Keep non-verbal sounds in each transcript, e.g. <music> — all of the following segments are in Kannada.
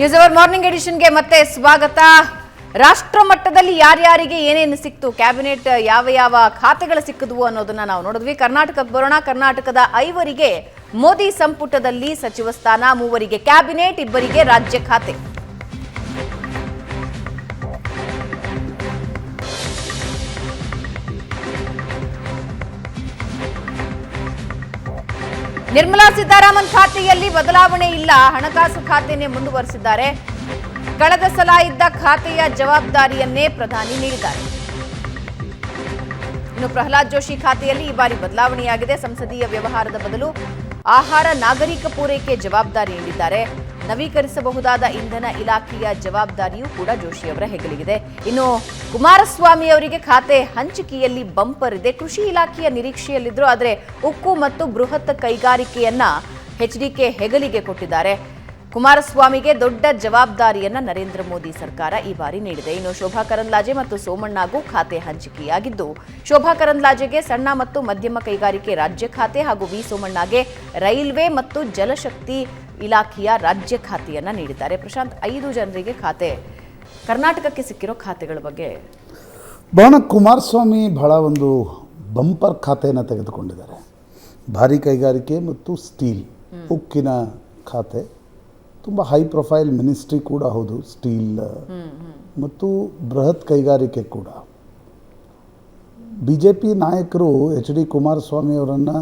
ನ್ಯೂಸ್ ಅವರ್ ಮಾರ್ನಿಂಗ್ ಎಡಿಷನ್ಗೆ ಮತ್ತೆ ಸ್ವಾಗತ. ರಾಷ್ಟ್ರ ಮಟ್ಟದಲ್ಲಿ ಯಾರ್ಯಾರಿಗೆ ಏನೇನು ಸಿಕ್ತು, ಕ್ಯಾಬಿನೆಟ್ ಯಾವ ಯಾವ ಖಾತೆಗಳು ಸಿಕ್ಕಿದ್ವು ಅನ್ನೋದನ್ನ ನಾವು ನೋಡಿದ್ವಿ. ಕರ್ನಾಟಕಕ್ಕೆ ಬರೋಣ, ಕರ್ನಾಟಕದ ಐವರಿಗೆ ಮೋದಿ ಸಂಪುಟದಲ್ಲಿ ಸಚಿವ ಸ್ಥಾನ, ಮೂವರಿಗೆ ಕ್ಯಾಬಿನೆಟ್, ಇಬ್ಬರಿಗೆ ರಾಜ್ಯ ಖಾತೆ. ನಿರ್ಮಲಾ ಸೀತಾರಾಮನ್ ಖಾತೆಯಲ್ಲಿ ಬದಲಾವಣೆ ಇಲ್ಲ, ಹಣಕಾಸು ಖಾತೆಯನ್ನೇ ಮುಂದುವರಿಸಿದ್ದಾರೆ. ಕಳೆದ ಸಲ ಇದ್ದ ಖಾತೆಯ ಜವಾಬ್ದಾರಿಯನ್ನೇ ಪ್ರಧಾನಿ ನೀಡಿದ್ದಾರೆ. ಇನ್ನು ಪ್ರಹ್ಲಾದ್ ಜೋಶಿ ಖಾತೆಯಲ್ಲಿ ಈ ಬಾರಿ ಬದಲಾವಣೆಯಾಗಿದೆ. ಸಂಸದೀಯ ವ್ಯವಹಾರದ ಬದಲು ಆಹಾರ ನಾಗರಿಕ ಪೂರೈಕೆ ಜವಾಬ್ದಾರಿ ನೀಡಿದ್ದಾರೆ. ನವೀಕರಿಸಬಹುದಾದ ಇಂಧನ ಇಲಾಖೆಯ ಜವಾಬ್ದಾರಿಯೂ ಕೂಡ ಜೋಶಿಯವರ ಹೆಗಲಿಗಿದೆ ಇನ್ನು ಕುಮಾರಸ್ವಾಮಿ ಅವರಿಗೆ ಖಾತೆ ಹಂಚಿಕೆಯಲ್ಲಿ ಬಂಪರ್ ಇದೆ. ಕೃಷಿ ಇಲಾಖೆಯ ನಿರೀಕ್ಷೆಯಲ್ಲಿದ್ದರು ಆದರೆ ಉಕ್ಕು ಮತ್ತು ಬೃಹತ್ ಕೈಗಾರಿಕೆಯನ್ನ ಕೆ ಹೆಗಲಿಗೆ ಕೊಟ್ಟಿದ್ದಾರೆ. ಕುಮಾರಸ್ವಾಮಿಗೆ ದೊಡ್ಡ ಜವಾಬ್ದಾರಿಯನ್ನ ನರೇಂದ್ರ ಮೋದಿ ಸರ್ಕಾರ ಈ ಬಾರಿ ನೀಡಿದೆ. ಇನ್ನು ಶೋಭಾ ಕರಂದ್ಲಾಜೆ ಮತ್ತು ಸೋಮಣ್ಣಗೂ ಖಾತೆ ಹಂಚಿಕೆಯಾಗಿದ್ದು ಶೋಭಾ ಕರಂದ್ಲಾಜೆಗೆ ಸಣ್ಣ ಮತ್ತು ಮಧ್ಯಮ ಕೈಗಾರಿಕೆ ರಾಜ್ಯ ಖಾತೆ ಹಾಗೂ ವಿ ಸೋಮಣ್ಣಗೆ ರೈಲ್ವೆ ಮತ್ತು ಜಲಶಕ್ತಿ ಇಲಾಖೆಯ ರಾಜ್ಯ ಖಾತೆಯನ್ನ ನೀಡಿದ್ದಾರೆ. ಪ್ರಶಾಂತ್ ಐದು ಜನರಿಗೆ ಖಾತೆ. ಕರ್ನಾಟಕಕ್ಕೆ ಸಿಕ್ಕಿರೋ ಖಾತೆಗಳ ಬಗ್ಗೆ. ಬಹಳ ಕುಮಾರಸ್ವಾಮಿ ಬಹಳ ಒಂದು ಬಂಪರ್ ಖಾತೆಯನ್ನು ತೆಗೆದುಕೊಂಡಿದ್ದಾರೆ. ಭಾರಿ ಕೈಗಾರಿಕೆ ಮತ್ತು ಸ್ಟೀಲ್ ಉಕ್ಕಿನ ಖಾತೆ. ತುಂಬ ಹೈ ಪ್ರೊಫೈಲ್ ಮಿನಿಸ್ಟ್ರಿ ಕೂಡ ಹೌದು ಸ್ಟೀಲ್ ಮತ್ತು ಬೃಹತ್ ಕೈಗಾರಿಕೆ ಕೂಡ. ಬಿ ಜೆ ಪಿ ನಾಯಕರು ಎಚ್ ಡಿ ಕುಮಾರಸ್ವಾಮಿ ಅವರನ್ನು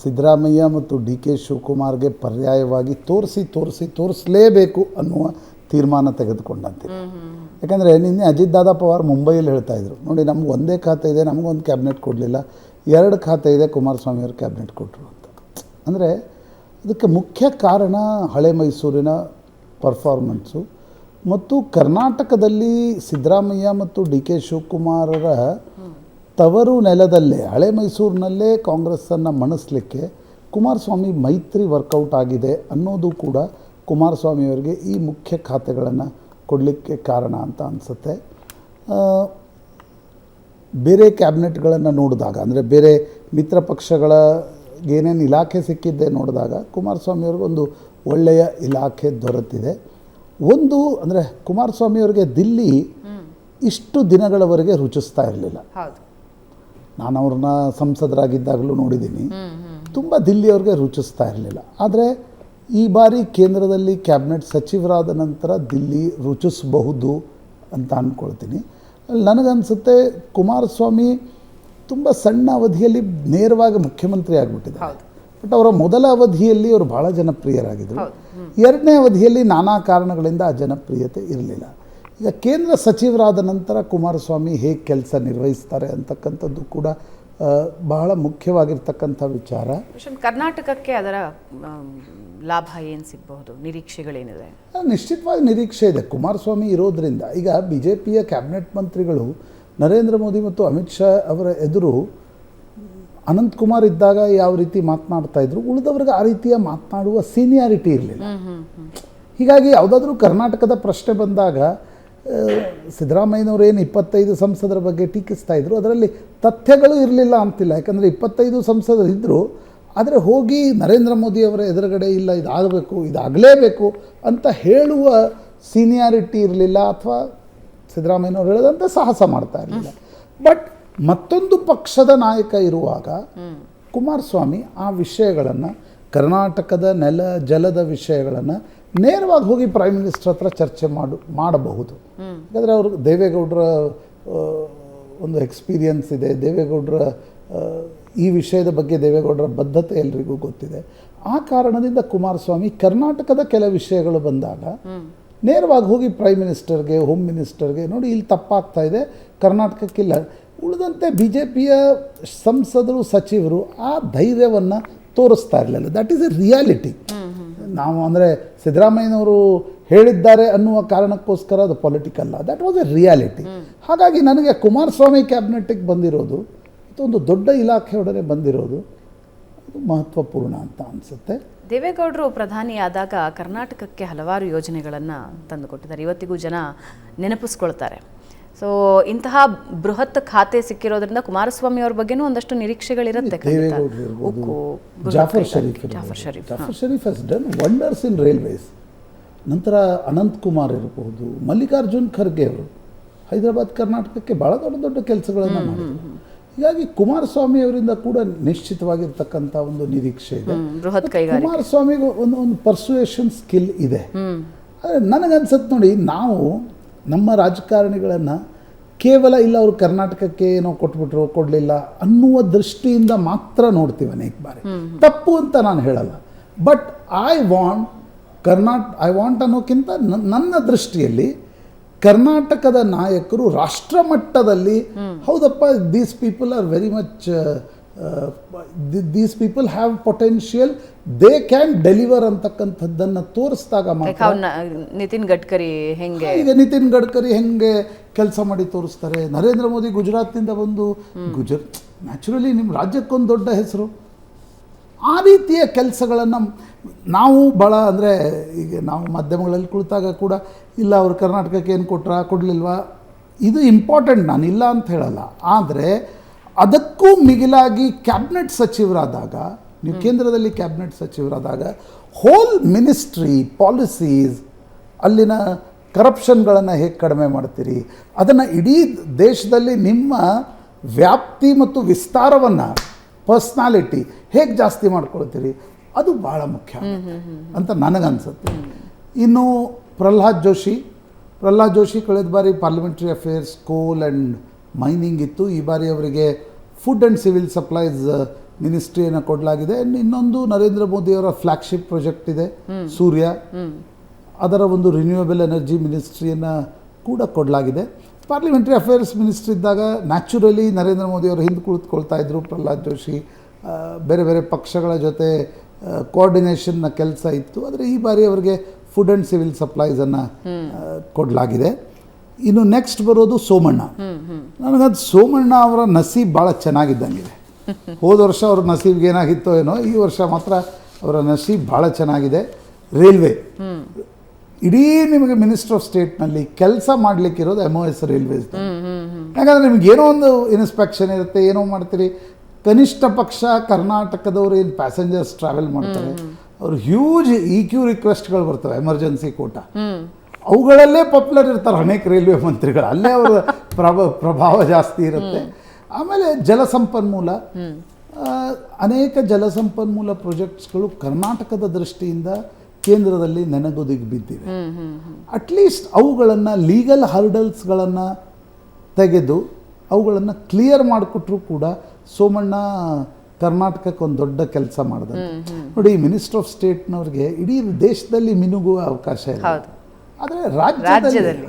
ಸಿದ್ದರಾಮಯ್ಯ ಮತ್ತು ಡಿ ಕೆ ಶಿವಕುಮಾರ್ಗೆ ಪರ್ಯಾಯವಾಗಿ ತೋರಿಸಿ ತೋರಿಸಿ ತೋರಿಸಲೇಬೇಕು ಅನ್ನುವ ತೀರ್ಮಾನ ತೆಗೆದುಕೊಂಡಂತೆ. ಯಾಕಂದರೆ ನಿನ್ನೆ ಅಜಿತ್ ದಾದಾ ಪವಾರ್ ಮುಂಬೈಯಲ್ಲಿ ಹೇಳ್ತಾ ಇದ್ರು. ನೋಡಿ ನಮ್ಗೆ ಒಂದೇ ಖಾತೆ ಇದೆ ನಮಗೊಂದು ಕ್ಯಾಬಿನೆಟ್ ಕೊಡಲಿಲ್ಲ. ಎರಡು ಖಾತೆ ಇದೆ ಕುಮಾರಸ್ವಾಮಿ ಅವರು ಕ್ಯಾಬಿನೆಟ್ ಕೊಟ್ಟರು ಅಂತ. ಅಂದರೆ ಅದಕ್ಕೆ ಮುಖ್ಯ ಕಾರಣ ಹಳೆ ಮೈಸೂರಿನ ಪರ್ಫಾರ್ಮೆನ್ಸು ಮತ್ತು ಕರ್ನಾಟಕದಲ್ಲಿ ಸಿದ್ದರಾಮಯ್ಯ ಮತ್ತು ಡಿ ಕೆ ಶಿವಕುಮಾರರ ತವರು ನೆಲದಲ್ಲೇ, ಹಳೆ ಮೈಸೂರಿನಲ್ಲೇ ಕಾಂಗ್ರೆಸ್ಸನ್ನು ಮಣಿಸ್ಲಿಕ್ಕೆ ಕುಮಾರಸ್ವಾಮಿ ಮೈತ್ರಿ ವರ್ಕೌಟ್ ಆಗಿದೆ ಅನ್ನೋದು ಕೂಡ ಕುಮಾರಸ್ವಾಮಿಯವರಿಗೆ ಈ ಮುಖ್ಯ ಖಾತೆಗಳನ್ನು ಕೊಡಲಿಕ್ಕೆ ಕಾರಣ ಅಂತ ಅನಿಸುತ್ತೆ. ಬೇರೆ ಕ್ಯಾಬಿನೆಟ್ಗಳನ್ನು ನೋಡಿದಾಗ, ಅಂದರೆ ಬೇರೆ ಮಿತ್ರ ಪಕ್ಷಗಳ ಏನೇನು ಇಲಾಖೆ ಸಿಕ್ಕಿದ್ದೆ ನೋಡಿದಾಗ ಕುಮಾರಸ್ವಾಮಿಯವ್ರಿಗೊಂದು ಒಳ್ಳೆಯ ಇಲಾಖೆ ದೊರೆತಿದೆ. ಒಂದು ಅಂದರೆ ಕುಮಾರಸ್ವಾಮಿಯವ್ರಿಗೆ ದಿಲ್ಲಿ ಇಷ್ಟು ದಿನಗಳವರೆಗೆ ರುಚಿಸ್ತಾ ಇರಲಿಲ್ಲ. ನಾನು ಅವ್ರನ್ನ ಸಂಸದರಾಗಿದ್ದಾಗಲೂ ನೋಡಿದ್ದೀನಿ. ತುಂಬ ದಿಲ್ಲಿಯವ್ರಿಗೆ ರುಚಿಸ್ತಾ ಇರಲಿಲ್ಲ. ಆದರೆ ಈ ಬಾರಿ ಕೇಂದ್ರದಲ್ಲಿ ಕ್ಯಾಬಿನೆಟ್ ಸಚಿವರಾದ ನಂತರ ದಿಲ್ಲಿ ರುಚಿಸಬಹುದು ಅಂತ ಅಂದ್ಕೊಳ್ತೀನಿ ನನಗನ್ಸುತ್ತೆ ಕುಮಾರಸ್ವಾಮಿ ತುಂಬ ಸಣ್ಣ ಅವಧಿಯಲ್ಲಿ ನೇರವಾಗಿ ಮುಖ್ಯಮಂತ್ರಿ ಆಗಿಬಿಟ್ಟಿದ್ದಾರೆ. ಬಟ್ ಅವರ ಮೊದಲ ಅವಧಿಯಲ್ಲಿ ಅವರು ಬಹಳ ಜನಪ್ರಿಯರಾಗಿದ್ದರು. ಎರಡನೇ ಅವಧಿಯಲ್ಲಿ ನಾನಾ ಕಾರಣಗಳಿಂದ ಆ ಜನಪ್ರಿಯತೆ ಇರಲಿಲ್ಲ. ಈಗ ಕೇಂದ್ರ ಸಚಿವರಾದ ನಂತರ ಕುಮಾರಸ್ವಾಮಿ ಹೇಗೆ ಕೆಲಸ ನಿರ್ವಹಿಸ್ತಾರೆ ಅಂತಕ್ಕಂಥದ್ದು ಕೂಡ ಬಹಳ ಮುಖ್ಯವಾಗಿರ್ತಕ್ಕಂಥ ವಿಚಾರ. ಕರ್ನಾಟಕಕ್ಕೆ ಅದರ ಲಾಭ ಏನು ಸಿಗಬಹುದು? ನಿರೀಕ್ಷೆಗಳೇನಿದೆ? ನಿಶ್ಚಿತವಾಗಿ ನಿರೀಕ್ಷೆ ಇದೆ. ಕುಮಾರಸ್ವಾಮಿ ಇರೋದ್ರಿಂದ ಈಗ ಬಿ ಜೆ ಪಿಯ ಕ್ಯಾಬಿನೆಟ್ ಮಂತ್ರಿಗಳು ನರೇಂದ್ರ ಮೋದಿ ಮತ್ತು ಅಮಿತ್ ಶಾ ಅವರ ಎದುರು ಅನಂತ್ ಕುಮಾರ್ ಇದ್ದಾಗ ಯಾವ ರೀತಿ ಮಾತನಾಡ್ತಾ ಇದ್ರು ಉಳಿದವ್ರಿಗೆ ಆ ರೀತಿಯ ಮಾತನಾಡುವ ಸೀನಿಯಾರಿಟಿ ಇರಲಿಲ್ಲ. ಹೀಗಾಗಿ ಯಾವುದಾದ್ರೂ ಕರ್ನಾಟಕದ ಪ್ರಶ್ನೆ ಬಂದಾಗ ಸಿದ್ದರಾಮಯ್ಯನವರು ಏನು ಇಪ್ಪತ್ತೈದು ಸಂಸದರ ಬಗ್ಗೆ ಟೀಕಿಸ್ತಾ ಇದ್ರು ಅದರಲ್ಲಿ ತಥ್ಯಗಳು ಇರಲಿಲ್ಲ ಅಂತಿಲ್ಲ. ಯಾಕಂದರೆ ಇಪ್ಪತ್ತೈದು ಸಂಸದರು ಇದ್ದರು ಆದರೆ ಹೋಗಿ ನರೇಂದ್ರ ಮೋದಿ ಅವರ ಎದುರುಗಡೆ ಇಲ್ಲ ಇದಾಗಬೇಕು ಇದಾಗಲೇಬೇಕು ಅಂತ ಹೇಳುವ ಸೀನಿಯಾರಿಟಿ ಇರಲಿಲ್ಲ ಅಥವಾ ಸಿದ್ದರಾಮಯ್ಯನವರು ಹೇಳದಂತೆ ಸಾಹಸ ಮಾಡ್ತಾ ಇರಲಿಲ್ಲ. ಬಟ್ ಮತ್ತೊಂದು ಪಕ್ಷದ ನಾಯಕ ಇರುವಾಗ ಕುಮಾರಸ್ವಾಮಿ ಆ ವಿಷಯಗಳನ್ನು, ಕರ್ನಾಟಕದ ನೆಲ, ಜಲದ ವಿಷಯಗಳನ್ನು ನೇರವಾಗಿ ಹೋಗಿ ಪ್ರೈಮ್ ಮಿನಿಸ್ಟರ್ ಹತ್ರ ಚರ್ಚೆ ಮಾಡು, ಮಾಡಬಹುದು. ಯಾಕಂದರೆ ಅವರು ದೇವೇಗೌಡರ ಒಂದು ಎಕ್ಸ್ಪೀರಿಯನ್ಸ್ ಇದೆ. ದೇವೇಗೌಡರ ಈ ವಿಷಯದ ಬಗ್ಗೆ ದೇವೇಗೌಡರ ಬದ್ಧತೆ ಎಲ್ರಿಗೂ ಗೊತ್ತಿದೆ. ಆ ಕಾರಣದಿಂದ ಕುಮಾರಸ್ವಾಮಿ ಕರ್ನಾಟಕದ ಕೆಲ ವಿಷಯಗಳು ಬಂದಾಗ ನೇರವಾಗಿ ಹೋಗಿ ಪ್ರೈಮ್ ಮಿನಿಸ್ಟರ್ಗೆ ಹೋಮ್ ಮಿನಿಸ್ಟರ್ಗೆ ನೋಡಿ ಇಲ್ಲಿ ತಪ್ಪಾಗ್ತಾ ಇದೆ ಕರ್ನಾಟಕಕ್ಕಿಲ್ಲ ಉಳಿದಂತೆ ಬಿ ಜೆ ಪಿಯ ಸಂಸದರು, ಸಚಿವರು ಆ ಧೈರ್ಯವನ್ನು ತೋರಿಸ್ತಾ ಇರಲಿಲ್ಲ. ದಟ್ ಈಸ್ ಎ ರಿಯಾಲಿಟಿ ನಾವು ಅಂದರೆ ಸಿದ್ದರಾಮಯ್ಯನವರು ಹೇಳಿದ್ದಾರೆ ಅನ್ನುವ ಕಾರಣಕ್ಕೋಸ್ಕರ ಅದು ಪೊಲಿಟಿಕಲ್ಲ ದಟ್ ವಾಸ್ ಎ ರಿಯಾಲಿಟಿ ಹಾಗಾಗಿ ನನಗೆ ಕುಮಾರಸ್ವಾಮಿ ಕ್ಯಾಬಿನೆಟ್ಗೆ ಬಂದಿರೋದು, ಇದೊಂದು ದೊಡ್ಡ ಇಲಾಖೆಯೊಡನೆ ಬಂದಿರೋದು, ಅದು ಮಹತ್ವಪೂರ್ಣ ಅಂತ ಅನಿಸುತ್ತೆ. ದೇವೇಗೌಡರು ಪ್ರಧಾನಿಯಾದಾಗ ಕರ್ನಾಟಕಕ್ಕೆ ಹಲವಾರು ಯೋಜನೆಗಳನ್ನು ತಂದುಕೊಟ್ಟಿದ್ದಾರೆ. ಇವತ್ತಿಗೂ ಜನ ನೆನಪಿಸ್ಕೊಳ್ತಾರೆ. ಸೊ ಇಂತಹ ಬೃಹತ್ ಖಾತೆ ಸಿಕ್ಕಿರೋದ್ರಿಂದ ಕುಮಾರಸ್ವಾಮಿ ಅವ್ರ ಬಗ್ಗೆನೂ ಒಂದಷ್ಟು ನಿರೀಕ್ಷೆಗಳಿರುತ್ತೆ Jafar Sharif Jafar Sharif Jafar Sharif has done wonders in railways ನಂತರ ಅನಂತ್ ಕುಮಾರ್ ಇರಬಹುದು ಮಲ್ಲಿಕಾರ್ಜುನ್ ಖರ್ಗೆ ಅವರು ಹೈದರಾಬಾದ್ ಕರ್ನಾಟಕಕ್ಕೆ ಭಾಳ ದೊಡ್ಡ ದೊಡ್ಡ ಕೆಲಸಗಳನ್ನು ಮಾಡಿದರು ಹೀಗಾಗಿ ಕುಮಾರಸ್ವಾಮಿ ಅವರಿಂದ ಕೂಡ ನಿಶ್ಚಿತವಾಗಿರ್ತಕ್ಕಂಥ ಒಂದು ನಿರೀಕ್ಷೆ ಇದೆ. ಕುಮಾರಸ್ವಾಮಿಗೂ ಒಂದು ಒಂದು ಪರ್ಸುಯೇಷನ್ ಸ್ಕಿಲ್ ಇದೆ. ಆದರೆ ನನಗನ್ಸತ್ತೆ ನೋಡಿ ನಾವು ನಮ್ಮ ರಾಜಕಾರಣಿಗಳನ್ನು ಕೇವಲ ಇಲ್ಲ ಅವರು ಕರ್ನಾಟಕಕ್ಕೆ ಏನೋ ಕೊಟ್ಬಿಟ್ರು ಕೊಡಲಿಲ್ಲ ಅನ್ನುವ ದೃಷ್ಟಿಯಿಂದ ಮಾತ್ರ ನೋಡ್ತೀವಿ ಅನೇಕ ಬಾರಿ. ತಪ್ಪು ಅಂತ ನಾನು ಹೇಳಲ್ಲ. ಬಟ್ ಐ ವಾಂಟ್ ಕರ್ನಾಟ ಐ ವಾಂಟ್ ಅನ್ನೋಕ್ಕಿಂತ ನನ್ನ ದೃಷ್ಟಿಯಲ್ಲಿ ಕರ್ನಾಟಕದ ನಾಯಕರು ರಾಷ್ಟ್ರ ಮಟ್ಟದಲ್ಲಿ ಹೌದಪ್ಪ these people are very much these people have potential they can deliver ಅಂತಕ್ಕಂಥದ್ದನ್ನು ತೋರಿಸಿದಾಗ ಮಾತ್ರ ನಿತಿನ್ ಗಡ್ಕರಿ ಹೆಂಗೆ? ಈಗ ನಿತಿನ್ ಗಡ್ಕರಿ ಹೆಂಗೆ ಕೆಲಸ ಮಾಡಿ ತೋರಿಸ್ತಾರೆ? ನರೇಂದ್ರ ಮೋದಿ ಗುಜರಾತ್ನಿಂದ ಬಂದು ಗುಜರ್ ನ್ಯಾಚುರಲಿ ನಿಮ್ಮ ರಾಜ್ಯಕ್ಕೊಂದು ದೊಡ್ಡ ಹೆಸರು. ಆ ರೀತಿಯ ಕೆಲಸಗಳನ್ನು ನಾವು ಭಾಳ ಅಂದರೆ ಈಗ ನಾವು ಮಾಧ್ಯಮಗಳಲ್ಲಿ ಕುಳಿತಾಗ ಕೂಡ ಇಲ್ಲ ಅವರು ಕರ್ನಾಟಕಕ್ಕೆ ಏನು ಕೊಟ್ರ ಕೊಡಲಿಲ್ವಾ? ಇದು ಇಂಪಾರ್ಟೆಂಟ್ ನಾನು ಇಲ್ಲ ಅಂತ ಹೇಳಲ್ಲ. ಆದರೆ ಅದಕ್ಕೂ ಮಿಗಿಲಾಗಿ ಕ್ಯಾಬಿನೆಟ್ ಸಚಿವರಾದಾಗ ನೀವು ಕೇಂದ್ರದಲ್ಲಿ ಕ್ಯಾಬಿನೆಟ್ ಸಚಿವರಾದಾಗ ಹೋಲ್ ಮಿನಿಸ್ಟ್ರಿ ಪಾಲಿಸೀಸ್ ಅಲ್ಲಿನ ಕರಪ್ಷನ್ಗಳನ್ನು ಹೇಗೆ ಕಡಿಮೆ ಮಾಡ್ತೀರಿ? ಅದನ್ನು ಇಡೀ ದೇಶದಲ್ಲಿ ನಿಮ್ಮ ವ್ಯಾಪ್ತಿ ಮತ್ತು ವಿಸ್ತಾರವನ್ನು ಪರ್ಸ್ನಾಲಿಟಿ ಹೇಗೆ ಜಾಸ್ತಿ ಮಾಡ್ಕೊಳ್ತೀರಿ? ಅದು ಭಾಳ ಮುಖ್ಯ ಅಂತ ನನಗನ್ಸುತ್ತೆ. ಇನ್ನು ಪ್ರಹ್ಲಾದ್ ಜೋಶಿ ಪ್ರಹ್ಲಾದ್ ಜೋಶಿ ಕಳೆದ ಬಾರಿ parliamentary affairs coal and mining ಇತ್ತು. ಈ ಬಾರಿ ಅವರಿಗೆ ಫುಡ್ ಆ್ಯಂಡ್ ಸಿವಿಲ್ ಸಪ್ಲೈಸ್ ಮಿನಿಸ್ಟ್ರಿಯನ್ನು ಕೊಡಲಾಗಿದೆ. ಇನ್ನೊಂದು ನರೇಂದ್ರ ಮೋದಿಯವರ ಫ್ಲ್ಯಾಗ್ಶಿಪ್ ಪ್ರಾಜೆಕ್ಟ್ ಇದೆ ಸೂರ್ಯ. ಅದರ ಒಂದು ರಿನ್ಯೂಯಬಲ್ ಎನರ್ಜಿ ಮಿನಿಸ್ಟ್ರಿಯನ್ನು ಕೂಡ ಕೊಡಲಾಗಿದೆ. ಪಾರ್ಲಿಮೆಂಟ್ರಿ ಅಫೇರ್ಸ್ ಮಿನಿಸ್ಟ್ರಿ ಇದ್ದಾಗ ನ್ಯಾಚುರಲಿ ನರೇಂದ್ರ ಮೋದಿ ಅವರು ಹಿಂದೆ ಕುಳಿತುಕೊಳ್ತಾ ಇದ್ದರು ಪ್ರಹ್ಲಾದ್ ಜೋಶಿ ಬೇರೆ ಬೇರೆ ಪಕ್ಷಗಳ ಜೊತೆ ಕೋಆರ್ಡಿನೇಷನ್ನ ಕೆಲಸ ಇತ್ತು. ಆದರೆ ಈ ಬಾರಿ ಅವರಿಗೆ ಫುಡ್ ಆ್ಯಂಡ್ ಸಿವಿಲ್ ಸಪ್ಲೈಸನ್ನು ಕೊಡಲಾಗಿದೆ. ಇನ್ನು ನೆಕ್ಸ್ಟ್ ಬರೋದು ಸೋಮಣ್ಣ. ನನಗದು ಸೋಮಣ್ಣ ಅವರ ನಸೀಬ್ ಭಾಳ ಚೆನ್ನಾಗಿದ್ದಂಗಿದೆ. <laughs> ಹೋದ ವರ್ಷ ಅವ್ರ ನಸೀಬ್ಗೆ ಏನಾಗಿತ್ತೋ ಏನೋ ಈ ವರ್ಷ ಮಾತ್ರ ಅವರ ನಸೀಬ್ ಭಾಳ ಚೆನ್ನಾಗಿದೆ. ರೈಲ್ವೆ. ಇಡೀ ನಿಮಗೆ ಮಿನಿಸ್ಟರ್ ಆಫ್ ಸ್ಟೇಟ್ನಲ್ಲಿ ಕೆಲಸ ಮಾಡಲಿಕ್ಕಿರೋದು ಎಂ ಒ ಎಸ್ ರೈಲ್ವೇಸ್ ಯಾಕಂದರೆ ನಿಮ್ಗೆ ಏನೋ ಒಂದು ಇನ್ಸ್ಪೆಕ್ಷನ್ ಇರುತ್ತೆ ಏನೋ ಮಾಡ್ತೀರಿ. ಕನಿಷ್ಠ ಪಕ್ಷ ಕರ್ನಾಟಕದವರು ಏನು ಪ್ಯಾಸೆಂಜರ್ಸ್ ಟ್ರಾವೆಲ್ ಮಾಡ್ತಾರೆ ಅವ್ರು ಹ್ಯೂಜ್ ಇ ಕ್ಯೂ ರಿಕ್ವೆಸ್ಟ್ಗಳು ಬರ್ತವೆ ಎಮರ್ಜೆನ್ಸಿ ಕೋಟ ಅವುಗಳಲ್ಲೇ ಪಾಪ್ಯುಲರ್ ಇರ್ತಾರೆ ಅನೇಕ ರೈಲ್ವೆ ಮಂತ್ರಿಗಳು. ಅಲ್ಲೇ ಅವರ ಪ್ರಭ ಪ್ರಭಾವ ಜಾಸ್ತಿ ಇರುತ್ತೆ. ಆಮೇಲೆ ಜಲಸಂಪನ್ಮೂಲ ಅನೇಕ ಜಲಸಂಪನ್ಮೂಲ ಪ್ರಾಜೆಕ್ಟ್ಸ್ಗಳು ಕರ್ನಾಟಕದ ದೃಷ್ಟಿಯಿಂದ ಕೇಂದ್ರದಲ್ಲಿ ನೆನಗುದಿಗೆ ಬಿದ್ದಿವೆ ಅಟ್ಲೀಸ್ಟ್ ಅವುಗಳನ್ನು ಲೀಗಲ್ ಹರ್ಡಲ್ಸ್ಗಳನ್ನು ತೆಗೆದು ಅವುಗಳನ್ನು ಕ್ಲಿಯರ್ ಮಾಡಿಕೊಟ್ರು ಕೂಡ ಸೋಮಣ್ಣ ಕರ್ನಾಟಕಕ್ಕೆ ಒಂದು ದೊಡ್ಡ ಕೆಲಸ ಮಾಡಿದ ನೋಡಿ ಮಿನಿಸ್ಟರ್ ಆಫ್ ಸ್ಟೇಟ್ನವ್ರಿಗೆ ಇಡೀ ದೇಶದಲ್ಲಿ ಮಿನುಗುವ ಅವಕಾಶ ಇದೆ. ಆದರೆ ರಾಜ್ಯದಲ್ಲಿ ರಾಜ್ಯದಲ್ಲಿ.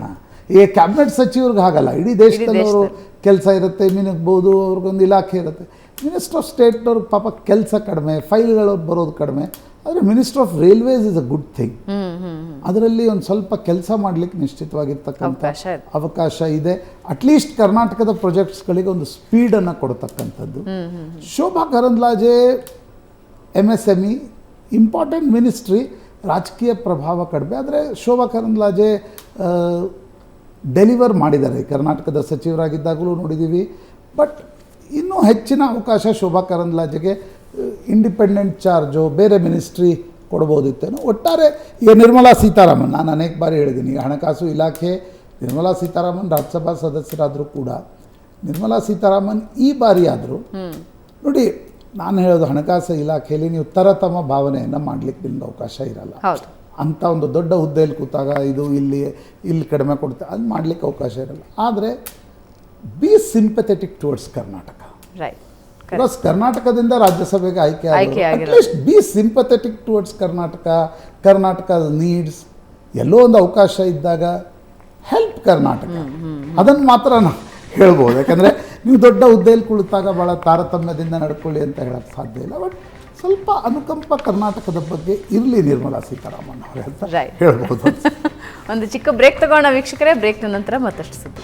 ಈ ಕ್ಯಾಬಿನೆಟ್ ಸಚಿವ್ರಿಗೆ ಆಗಲ್ಲ ಇಡೀ ದೇಶದಲ್ಲಿ. ಅವರು ಕೆಲಸ ಇರುತ್ತೆ ಮಿನುಗ್ಬೋದು ಅವ್ರಿಗೊಂದು ಇಲಾಖೆ ಇರುತ್ತೆ. ಮಿನಿಸ್ಟರ್ ಆಫ್ ಸ್ಟೇಟ್ನವ್ರಿಗೆ ಪಾಪ ಕೆಲಸ ಕಡಿಮೆ ಫೈಲ್ಗಳವ್ರು ಬರೋದು ಕಡಿಮೆ. ಆದರೆ minister of railways is a good thing ಅದರಲ್ಲಿ ಒಂದು ಸ್ವಲ್ಪ ಕೆಲಸ ಮಾಡಲಿಕ್ಕೆ ನಿಶ್ಚಿತವಾಗಿರ್ತಕ್ಕಂಥ ಅವಕಾಶ ಇದೆ. ಅವಕಾಶ ಇದೆ. ಅಟ್ಲೀಸ್ಟ್ ಕರ್ನಾಟಕದ ಪ್ರಾಜೆಕ್ಟ್ಸ್ಗಳಿಗೆ ಒಂದು ಸ್ಪೀಡನ್ನು ಕೊಡ್ತಕ್ಕಂಥದ್ದು. Shobha Karandlaje M S M E important ministry ರಾಜಕೀಯ ಪ್ರಭಾವ ಕಡಿಮೆ. ಆದರೆ ಶೋಭಾ ಕರಂದ್ಲಾಜೆ ಡೆಲಿವರ್ ಮಾಡಿದ್ದಾರೆ. ಕರ್ನಾಟಕದ ಸಚಿವರಾಗಿದ್ದಾಗಲೂ ನೋಡಿದ್ದೀವಿ. ಬಟ್ ಇನ್ನೂ ಹೆಚ್ಚಿನ ಅವಕಾಶ ಶೋಭಾ ಕರಂದ್ಲಾಜೆಗೆ ಇಂಡಿಪೆಂಡೆಂಟ್ ಚಾರ್ಜು ಬೇರೆ ಮಿನಿಸ್ಟ್ರಿ ಕೊಡ್ಬೋದಿತ್ತೇನೋ. ಒಟ್ಟಾರೆ ಈಗ ನಿರ್ಮಲಾ ಸೀತಾರಾಮನ್ ನಾನು ಅನೇಕ ಬಾರಿ ಹೇಳಿದ್ದೀನಿ ಈಗ ಹಣಕಾಸು ಇಲಾಖೆ ನಿರ್ಮಲಾ ಸೀತಾರಾಮನ್ ರಾಜ್ಯಸಭಾ ಸದಸ್ಯರಾದರೂ ಕೂಡ ನಿರ್ಮಲಾ ಸೀತಾರಾಮನ್ ಈ ಬಾರಿ ಆದರೂ ನೋಡಿ ನಾನು ಹೇಳೋದು ಹಣಕಾಸು ಇಲಾಖೆಯಲ್ಲಿ ನೀವು ತರತಮ ಭಾವನೆಯನ್ನು ಮಾಡಲಿಕ್ಕೆ ನಿಮ್ಗೆ ಅವಕಾಶ ಇರಲ್ಲ. ಅಂಥ ಒಂದು ದೊಡ್ಡ ಹುದ್ದೆಯಲ್ಲಿ ಕೂತಾಗ ಇದು ಇಲ್ಲಿ ಇಲ್ಲಿ ಕಡಿಮೆ ಕೊಡ್ತಾ ಅದು ಮಾಡಲಿಕ್ಕೆ ಅವಕಾಶ ಇರಲ್ಲ. ಆದರೆ be sympathetic towards Karnataka right because ಕರ್ನಾಟಕದಿಂದ ರಾಜ್ಯಸಭೆಗೆ ಆಯ್ಕೆ. At least be sympathetic towards Karnataka. Karnataka needs ಎಲ್ಲೋ ಒಂದು ಅವಕಾಶ ಇದ್ದಾಗ ಹೆಲ್ಪ್ ಕರ್ನಾಟಕ. ಅದನ್ನು ಮಾತ್ರ ನಾವು ಹೇಳ್ಬೋದು. ಯಾಕಂದರೆ ನೀವು ದೊಡ್ಡ ಹುದ್ದೆಯಲ್ಲಿ ಕುಳಿತಾಗ ಭಾಳ ತಾರತಮ್ಯದಿಂದ ನಡ್ಕೊಳ್ಳಿ ಅಂತ ಹೇಳಕ್ಕೆ ಸಾಧ್ಯ ಇಲ್ಲ. ಬಟ್ ಸ್ವಲ್ಪ ಅನುಕಂಪ ಕರ್ನಾಟಕದ ಬಗ್ಗೆ ಇರಲಿ ನಿರ್ಮಲಾ ಸೀತಾರಾಮನ್ ಅವರೇ ಅಂತ. ಹೇಳ್ಬೋದು. <laughs> ಒಂದು ಚಿಕ್ಕ ಬ್ರೇಕ್ ತಗೋಣ ವೀಕ್ಷಕರೇ. ಬ್ರೇಕ್ನ ನಂತರ ಮತ್ತಷ್ಟು ಸುದ್ದಿ.